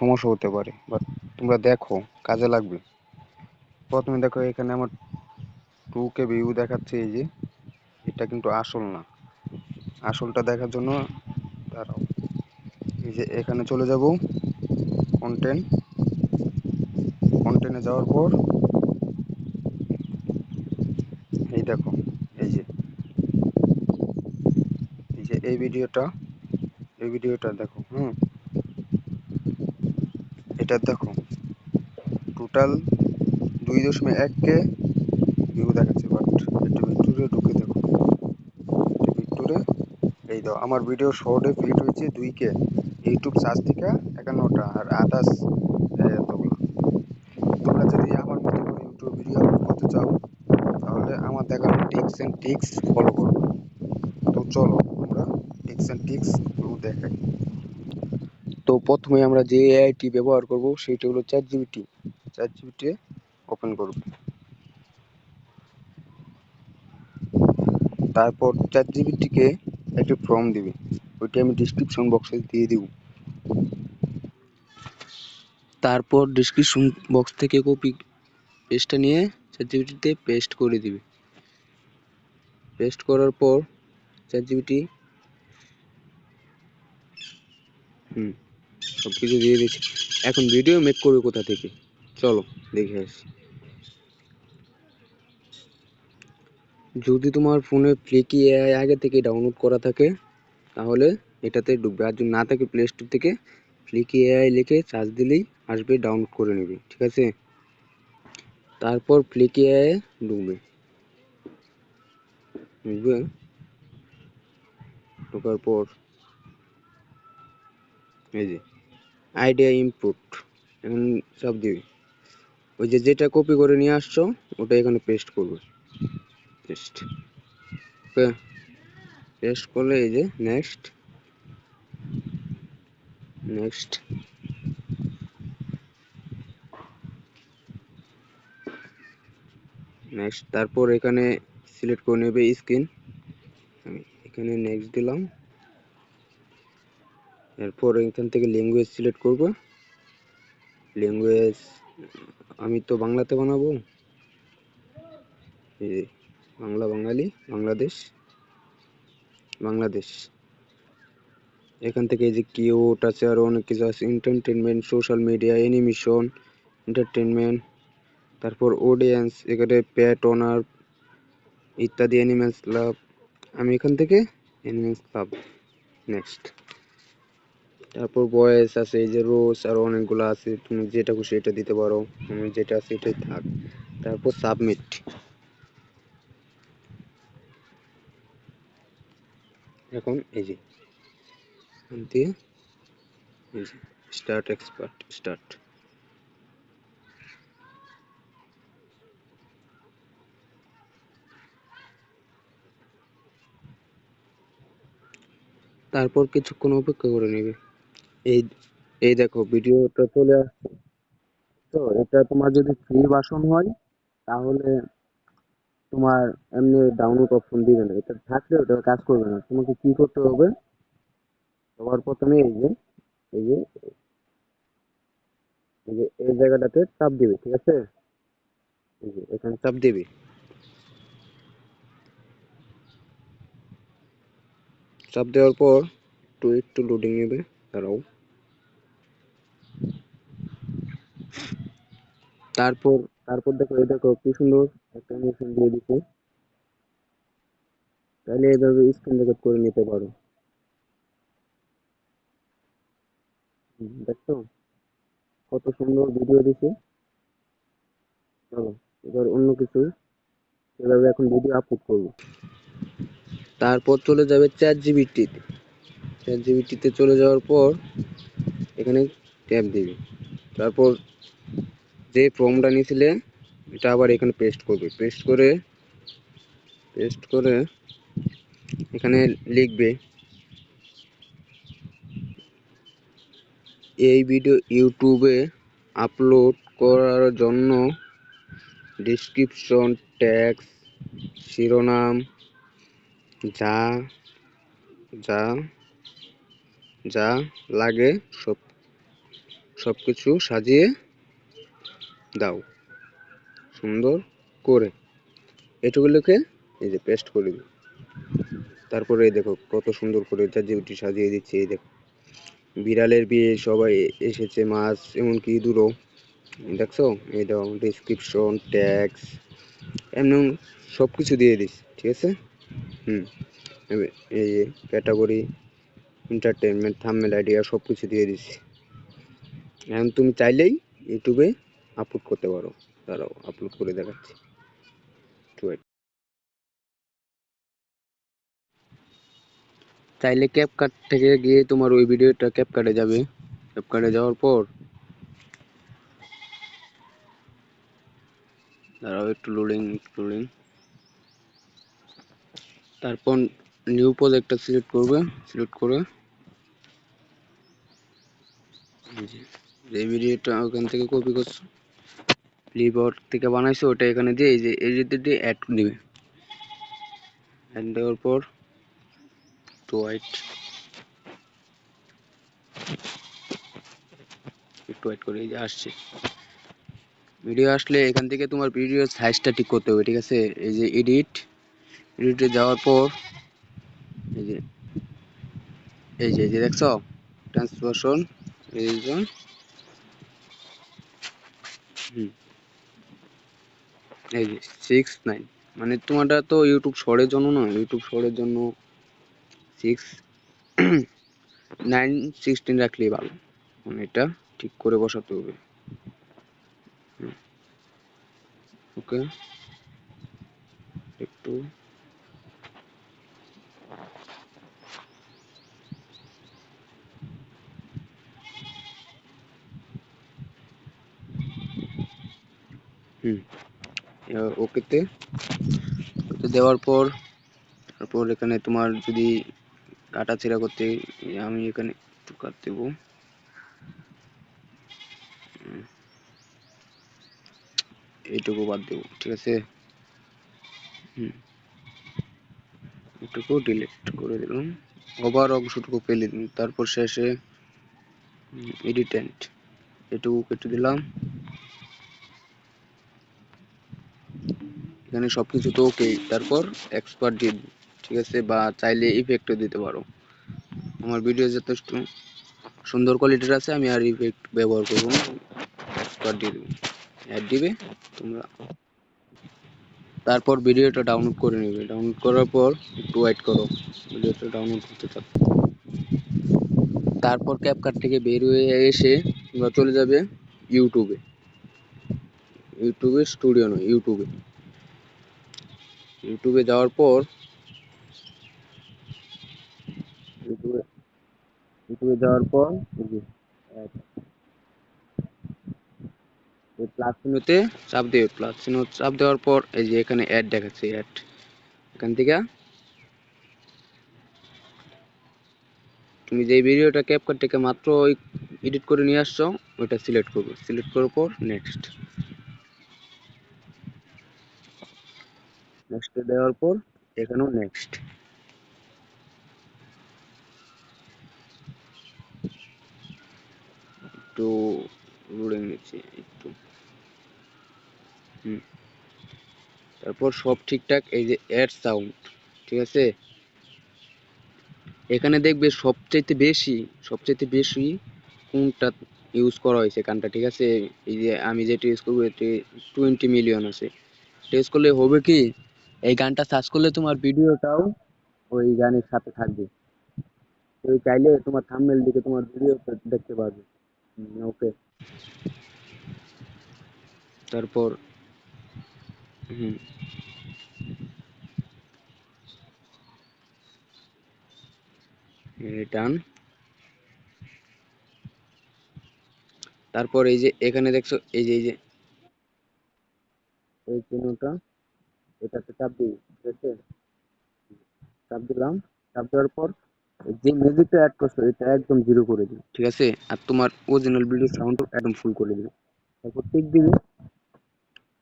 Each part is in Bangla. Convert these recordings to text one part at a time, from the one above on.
সমস্যা হতে পারে বাট তোমরা দেখো, কাজে লাগবে। প্রথমে দেখো, এখানে আমার টু কে ভিউ দেখাচ্ছে এই যে, এটা কিন্তু আসল না। আসলটা দেখার জন্য দাঁড়াও। এই যে এখানে চলে যাব কন্টেন্ট কন্টেন্টে যাওয়ার পর, এই দেখো, এই যে। এই যে এই ভিডিওটা এই ভিডিওটা দেখো, হুম? এটা দেখো। টোটাল দুই দশমিক এক কে ভিউ দেখাচ্ছে বাট একটু ভিক্টোরে ঢুকে দেখো। একটু ভিক্টোরে এই দাও আমার ভিডিও শর্টে ফিট হয়েছে দুই কে। ইউটিউব সার্চ থেকে একান্নটা, আর আদার্স এতগুলো। তোমরা যদি আমার মতো করে ইউটিউব ভিডিও আপলোড করতে চাও, তাহলে আমার দেখানো টিপস অ্যান্ড টিক্স ফলো করো। তো চলো, আমরা টিপস অ্যান্ড টিক্স দেখাই। তো প্রথমে আমরা যে এআইটি ব্যবহার করব সেটা হলো chat GPT chat GPT open করব। তারপর চ্যাট জিবিটিকে একটি ফর্ম দিবে। ওইটা আমি ডিসক্রিপশন বক্সে দিয়ে দিব। তারপর ডিসক্রিপশন বক্স থেকে কপি পেস্টটা নিয়ে চ্যাট জিবিটিতে পেস্ট করে দিবে। পেস্ট করার পর চ্যাট জিবিটি হুম। সব কিছু দিয়ে দিচ্ছি এখন ভিডিও মেক করবে কোথা থেকে? চলো, দেখে আসি। যদি তোমার ফোনে ফ্লিকি এআই আগে থেকে ডাউনলোড করা থাকে, তাহলে এটাতে ঢুকবে। আর যদি না থাকে প্লে স্টোর থেকে ফ্লিকি এআই লিখে সার্চ দিলেই আসবে ডাউনলোড করে নেবে, ঠিক আছে? তারপর ফ্লিকি এআই ঢুকবে। ঢুকবে? ঢোকার পর, এই যে। আইডিয়া ইনপুট এখন সব দিবি। ওই যে যেটা কপি করে নিয়ে আসছো, ওটা এখানে পেস্ট করবে। পেস্ট ওকে পেস্ট করলে এই যে নেক্সট নেক্সট নেক্সট তারপর এখানে সিলেক্ট করে নেবে স্ক্রিন আমি এখানে নেক্সট দিলাম। এরপর এখান থেকে ল্যাঙ্গুয়েজ সিলেক্ট করব। ল্যাঙ্গুয়েজ আমি তো বাংলাতে বানাবো। বাংলা বাঙালি, বাংলাদেশ বাংলাদেশ। এখান থেকে এই যে কিউট আছে, আরও অনেক কিছু আছে। Entertainment social media animation entertainment তারপর অডিয়েন্স এখানে প্যাট ওনার ইত্যাদি অ্যানিমেলস ক্লাব আমি এখান থেকে অ্যানিমেলস ক্লাব নেক্সট তারপর বয়েস আছে, এই যে রোজ আর অনেকগুলো আছে, তুমি যেটা খুশি এটা দিতে পারো আমি যেটা আছে এটাই থাক। তারপর সাবমিট এখন এই যে থেকে এই যে স্টার্ট এক্সপার্ট স্টার্ট তারপর কিছুক্ষণ অপেক্ষা করে নেবে। এই এই দেখো ভিডিওটা চলে আসছে তো এটা তোমার যদি ফ্রি ভার্সন হয়, তাহলে তোমার এমনি ডাউনলোড অপশন দিবে না। এটা থাকলে ওটা কাজ করবে না। তোমাকে কি করতে হবে? সবার প্রথমে এই যে এই যে এই যে, এই জায়গাটাতে চাপ দিবে, ঠিক আছে? এই যে, এখানে চাপ দিবে। চাপ দেওয়ার পর একটু একটু লোডিং নেবে। দাঁড়াও তারপর তারপর দেখো, এই দেখো, কি সুন্দর একটা অ্যানিমেশন দিয়ে দিছে। তাহলে এইভাবে স্ক্রিন রেকর্ড করে নিতে পারো। দেখছ? কত সুন্দর ভিডিও দিছে। চলো, এবার অন্য কিছু এভাবে এখন ভিডিও আপলোড করব। তারপর চলে যাবে চ্যাট জিবিটিতে চ্যাট জিবিটিতে চলে যাওয়ার পর এখানে ট্যাপ দিবে। তারপর যে ফর্মটা নিয়েছিলে এটা আবার এখানে পেস্ট করবে। পেস্ট করে পেস্ট করে এখানে লিখবে, এই ভিডিও ইউটিউবে আপলোড করার জন্য ডিসক্রিপশন ট্যাক্স শিরোনাম, যা যা যা লাগে সব সব কিছু সাজিয়ে দাও। সুন্দর করে এটুকুলোকে এই যে পেস্ট করে দিই তারপরে এই দেখো কত সুন্দর করে চারদিকটি সাজিয়ে দিচ্ছে, এই দেখো। বিড়ালের বিয়ে, সবাই এসেছে, মাছ, এমনকি ইঁদুরও দেখছ? এই দাও ডিসক্রিপশন ট্যাক্স এমন সব কিছু দিয়ে দিস ঠিক আছে? হুম। এই ক্যাটাগরি এন্টারটেনমেন্ট থাম্বনেল আইডিয়া সব কিছু দিয়ে দিছি। এখন তুমি চাইলেই ইউটিউবে আপলোড করতে পারো। দাঁড়াও আপলোড করে দেখাচ্ছি। চাইলে ক্যাপকাট থেকে গিয়ে তোমার ওই ভিডিওটা ক্যাপকাটে যাবে। ক্যাপকাটে যাওয়ার পর দাঁড়াও, একটু লোডিং লোডিং তারপর নিউ প্রজেক্টটা সিলেক্ট করবে সিলেক্ট করে ভিডিওটা ওখান থেকে কপি করছ। ফ্লিপকার্ট থেকে বানাইছো, ওটা এখানে দিয়ে এই যে এই যে অ্যাড দিবে। অ্যাড দেওয়ার পর টু হোয়াইট একটু ওয়েট করে এই যে আসছে। ভিডিও আসলে এখান থেকে তোমার ভিডিওর সাইজটা ঠিক করতে হবে, ঠিক আছে? এই যে এডিট এডিটে যাওয়ার পর এই যে এই যে দেখছ? ট্রান্সফারশন রিজন এই যে সিক্স নাইন মানে তোমারটা তো ইউটিউব শর্টের জন্য না ইউটিউব শর্টের জন্য সিক্স নাইন সিক্সটিন রাখলেই ভালো। মানে এটা ঠিক করে বসাতে হবে। ওকে একটু এবার ওকেতে ওকে দেওয়ার পর, তারপর এখানে তোমার যদি কাটা ছেঁড়া করতে, আমি এখানে একটু কাট এইটুকু বাদ দেবো, ঠিক আছে? হুম। এটুকু ডিলিট করে দিলাম। ওভার অংশটুকু ফেলে দিন তারপর শেষে এডিটেন্ট এটুকু কেটে দিলাম। এখানে সব কিছু তো ওকে তারপর এক্সপার্ট দিই, ঠিক আছে বা চাইলে ইফেক্টও দিতে পারো। আমার ভিডিও যথেষ্ট সুন্দর কোয়ালিটির আছে আমি আর ইফেক্ট ব্যবহার করব না এক্সপার্ট দিয়ে অ্যাড দিবে তোমরা। তারপর ভিডিওটা ডাউনলোড করে নেবে। ডাউনলোড করার পর একটু ওয়েট করো ভিডিওটা ডাউনলোড করতে থাক। তারপর ক্যাপকাট থেকে বের হয়ে এসে তোমরা চলে যাবে ইউটিউবে ইউটিউবে স্টুডিও নয় ইউটিউবে ইউটিউবে যাওয়ার পর, ইউটিউবে ইউটিউবে যাওয়ার পর, এই প্লাস চিহ্নতে চাপ দেবে প্লাস চিহ্ন চাপ দেওয়ার পর, এই যে এখানে অ্যাড দেখাচ্ছে অ্যাড এখান থেকে তুমি যে ভিডিওটা ক্যাপকাট থেকে মাত্র এডিট করে নিয়ে আসছো, ওইটা সিলেক্ট করবে। সিলেক্ট করার পর নেক্সট নেক্সট দেওয়ার পর এখানেও নেক্সট একটু লোডিং নিচ্ছে, একটু। হুম। তারপর সব ঠিকঠাক, এই যে অ্যাড সাউন্ড ঠিক আছে? এখানে দেখবে সবচাইতে বেশি সবচাইতে বেশি কোনটা ইউজ করা হয়েছে গানটা ঠিক আছে? এই যে আমি যেটা ইউজ করব এতে টোয়েন্টি মিলিয়ন আছে। টেস্ট করলে হবে কি? এই গানটা সার্চ করলে তোমার ভিডিওটাও ওই গানের সাথে থাকবে। তুমি চাইলে তোমার থাম্বনেল দিকে তোমার ভিডিও দেখতে পারবে। ওকে তারপর, হুম। ডান। তারপর এই যে এখানে দেখছ, এই যে এই যে। এই চিহ্নটা। এটাতে চাপ দিই ঠিক আছে? চাপ দিলাম। চাপ দেওয়ার পর যে মিউজিকটা অ্যাড করছ, এটা একদম জিরো করে দিবে ঠিক আছে? আর তোমার অরিজিনাল ভিডিও সাউন্ড একদম ফুল করে দিবে তারপর টিক দিবে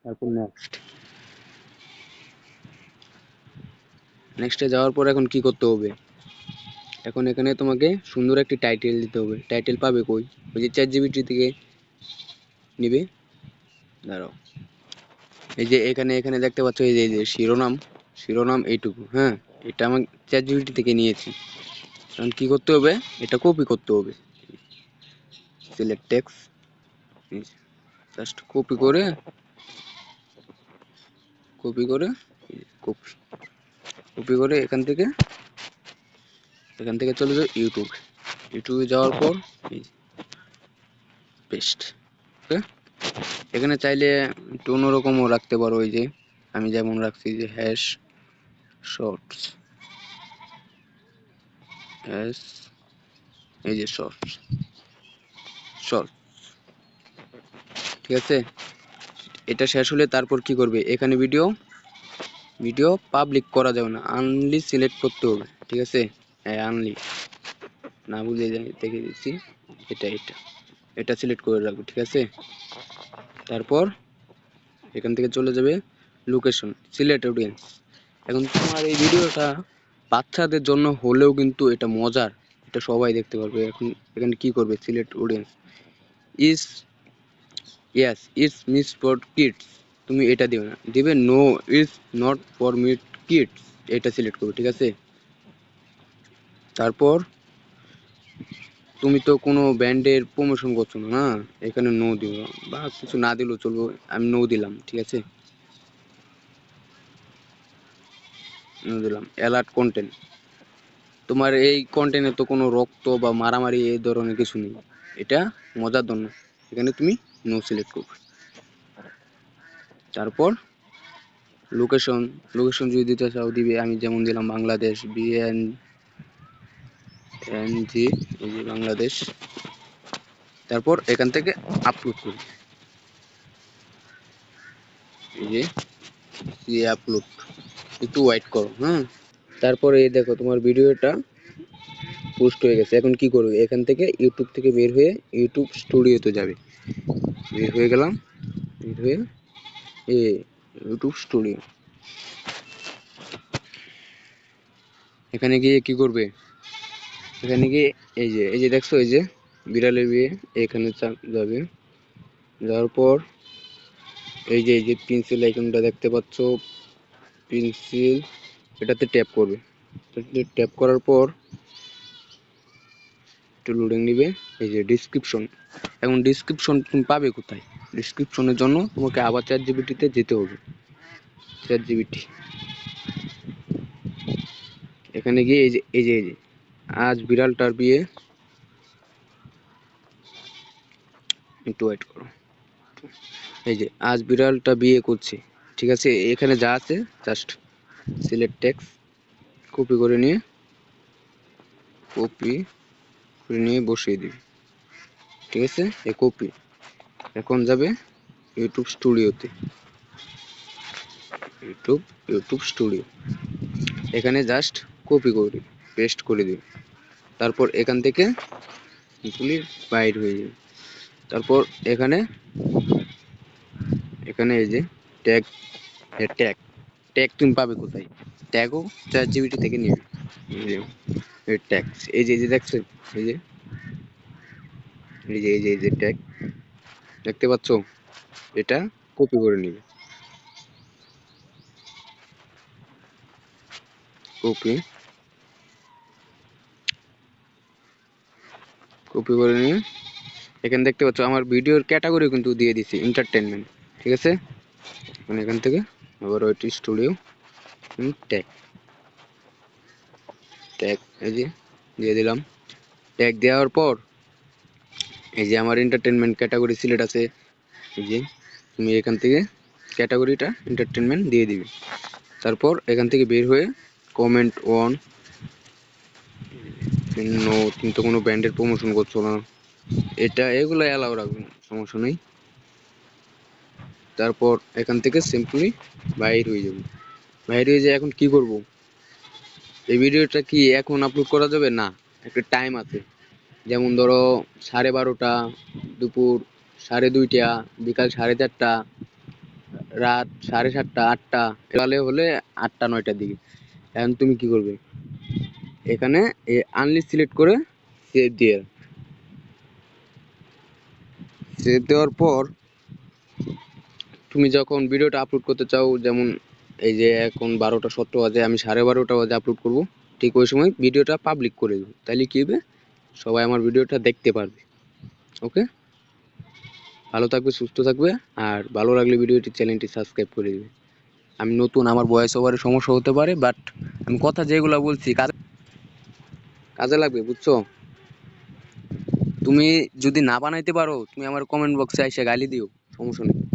তারপর নেক্সট নেক্সটে যাওয়ার পর এখন কি করতে হবে? এখন এখানে তোমাকে সুন্দর একটি টাইটেল দিতে হবে। টাইটেল পাবে কই? ওই যে চ্যাট জিবিটি থেকে নিবে। দাঁড়াও। এই যে এখানে এখানে দেখতে পাচ্ছ এই যে এই যে শিরোনাম শিরোনাম এইটুকু হ্যাঁ? এটা আমি চ্যাট জিবিটি থেকে নিয়েছি। কারণ কি করতে হবে? এটা কপি করতে হবে। সিলেক্ট টেক্স জাস্ট কপি করে কপি করে কপি কপি করে এখান থেকে এখান থেকে চলে যাও ইউটিউব ইউটিউবে যাওয়ার পর পেস্ট ওকে এখানে চাইলে একটু অন্যরকমও রাখতে পারো ওই যে, আমি যেমন রাখছি যে হ্যাশ শর্টস এই যে শর্টস শর্ট ঠিক আছে? এটা শেষ হলে তারপর কি করবে? এখানে ভিডিও ভিডিও পাবলিক করা যাবে না আনলি সিলেক্ট করতে হবে, ঠিক আছে? হ্যাঁ আনলি না বুঝে দেখে দিচ্ছি, এটা এটা এটা সিলেক্ট করে রাখব, ঠিক আছে? তারপর এখান থেকে চলে যাবে লোকেশন সিলেক্ট অডিয়েন্স এখন তোমার এই ভিডিওটা বাচ্চাদের জন্য হলেও কিন্তু এটা মজার, এটা সবাই দেখতে পারবে। এখন এখানে কি করবে select audience is yes it's made for kids তুমি এটা দিবে না। দিবে no it's not for made kids এটা সিলেক্ট করবে, ঠিক আছে? তারপর তুমি তো কোনো ব্যান্ডের প্রমোশন করছ না না? এখানে নো দিও। বা কিছু না দিলেও চলবে। আমি নো দিলাম, ঠিক আছে? নো দিলাম। অ্যালার্ট কন্টেন্ট তোমার এই কন্টেন্টে তো কোনো রক্ত বা মারামারি, এই ধরনের কিছু নেই। এটা মজার জন্য। এখানে তুমি নো সিলেক্ট করবে। তারপর লোকেশন লোকেশন যদি দিতে চাও, দিবে। আমি যেমন দিলাম বাংলাদেশ বিএন জি এই যে বাংলাদেশ। তারপর এখান থেকে আপলোড করি এই যে আপলোড একটু ওয়েট করো হ্যাঁ তারপরে এই দেখো তোমার ভিডিওটা পোস্ট হয়ে গেছে। এখন কি করবে? এখান থেকে ইউটিউব থেকে বের হয়ে ইউটিউব স্টুডিওতে যাবে। বের হয়ে গেলাম। বের হয়ে এ ইউটিউব স্টুডিও এখানে গিয়ে কি করবে? এখানে গিয়ে এই যে এই যে দেখছ, এই যে বিড়ালের বিয়ে, এখানে যাবে। যাওয়ার পর এই যে এই যে পেন্সিল আইকনটা দেখতে পাচ্ছ পেন্সিল এটাতে ট্যাপ করবে। ট্যাপ করার পর একটু লোডিং নিবে, এই যে ডিসক্রিপশন এখন ডিসক্রিপশন তুমি পাবে কোথায়? ডিসক্রিপশনের জন্য তোমাকে আবার চ্যাট জিবিটিতে যেতে হবে। চ্যাট জিবিটি এখানে গিয়ে এই যে এই যে এই যে। আজ বিড়ালটার বিয়ে। একটু ওয়েট করো। এই যে, আজ বিড়ালটা বিয়ে করছে, ঠিক আছে? এখানে যা আছে জাস্ট সিলেক্ট টেক্স কপি করে নিয়ে কপি করে নিয়ে বসিয়ে দিবি। ঠিক আছে? এই কপি এখন যাবে ইউটিউব স্টুডিওতে ইউটিউব ইউটিউব স্টুডিও এখানে জাস্ট কপি করে দিবি। পেস্ট করে দিবি তারপর এখান থেকে গুলি বাইর হয়ে যাবে তারপর এখানে এখানে এই যে ট্যাগ ট্যাগ ট্যাগ তুমি পাবে কোথায়? ট্যাগও চার জিবিটি থেকে এই এই ট্যাগ এই যে এই যে দেখছ? এই যে এই যে এই যে এই যে ট্যাগ দেখতে পাচ্ছো? এটা কপি করে নিবে। কপি কপি করে নিয়ে এখানে দেখতে পাচ্ছ আমার ভিডিওর ক্যাটাগরি কিন্তু দিয়ে দিছি এন্টারটেনমেন্ট ঠিক আছে? মানে এখান থেকে আবার ওইটি স্টুডিও ট্যাগ ট্যাগ এই যে দিয়ে দিলাম। ট্যাগ দেওয়ার পর এই যে আমার এন্টারটেনমেন্ট ক্যাটাগরি সিলেক্ট আছে, এই যে তুমি এখান থেকে ক্যাটাগরিটা এন্টারটেনমেন্ট দিয়ে দিবে। তারপর এখান থেকে বের হয়ে কমেন্ট অন নো তুমি তো কোনো ব্র্যান্ডের প্রমোশন করছ না। এটা, এগুলো অ্যালাউ রাখবেন, সমস্যা নেই। তারপর এখান থেকে সিম্পলি বাইর হয়ে যাবে। বাইর হয়ে যায় এখন কি করব? এই ভিডিওটা কি এখন আপলোড করা যাবে? না, একটা টাইম আছে। যেমন ধরো সাড়ে বারোটা, দুপুর সাড়ে দুইটা, বিকাল সাড়ে চারটা, রাত সাড়ে সাতটা, আটটা একালে হলে আটটা, নয়টার দিকে। এখন তুমি কি করবে? এখানে আনলিস্ট সিলেক্ট করে সেভ দিয়ে সেভ দেওয়ার পর তুমি যখন ভিডিওটা আপলোড করতে চাও, যেমন এই যে এখন বারোটা সতেরো বাজে, আমি সাড়ে বারোটা বাজে আপলোড করব, ঠিক ওই সময় ভিডিওটা পাবলিক করে দেবো। তাহলে কী হবে? সবাই আমার ভিডিওটা দেখতে পারবে। ওকে? ভালো থাকবে, সুস্থ থাকবে, আর ভালো লাগলে ভিডিওটি, চ্যানেলটি সাবস্ক্রাইব করে দেবে। আমি নতুন, আমার ভয়েস ওভারে সমস্যা হতে পারে বাট আমি কথা যেগুলো বলছি কাজে লাগবে, বুঝছ? তুমি যদি না বানাইতে পারো, তুমি আমার কমেন্ট বক্সে এসে গালি দিও, সমস্যা নেই।